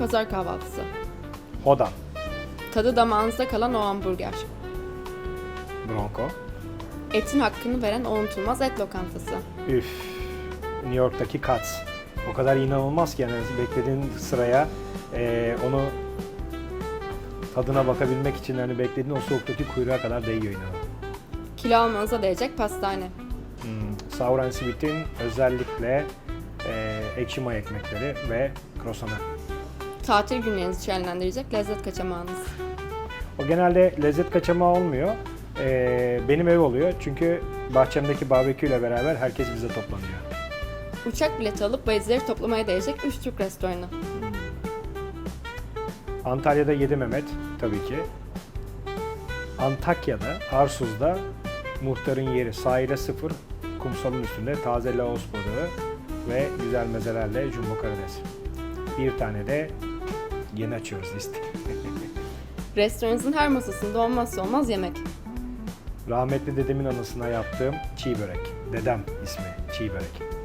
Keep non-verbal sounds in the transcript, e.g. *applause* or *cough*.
pazar kahvaltısı. Hodan, Tadı damağınızda kalan o hamburger. Bronco, Etin hakkını veren o unutulmaz et lokantası. üf, New York'taki Katz. O kadar inanılmaz ki yani beklediğin sıraya eee, onu tadına bakabilmek için hani beklediğin o soğuktaki kuyruğa kadar değiyor inanın. Kilo almanıza değecek pastane. Hmm, Sour and Sweet'in özellikle eee ekşi may ekmekleri ve krosanı. Tatil günlerinizi şenlendirecek lezzet kaçamağınız. O genelde lezzet kaçamağı olmuyor. Eee, benim ev oluyor çünkü bahçemdeki barbekü ile beraber herkes bize toplanıyor. Uçak bileti alıp valizleri toplamaya değecek 3 Türk restoranı. Antalya'da Yedi Mehmet tabii ki. Antakya'da, Arsuz'da muhtarın yeri sahile sıfır, kumsalın üstünde taze laos balığı ve güzel mezelerle jumbo karides. Bir tane de yeni açıyoruz liste. *laughs* Restoranınızın her masasında olmazsa olmaz yemek. Rahmetli dedemin anısına yaptığım çiğ börek. Dedem ismi çiğ börek.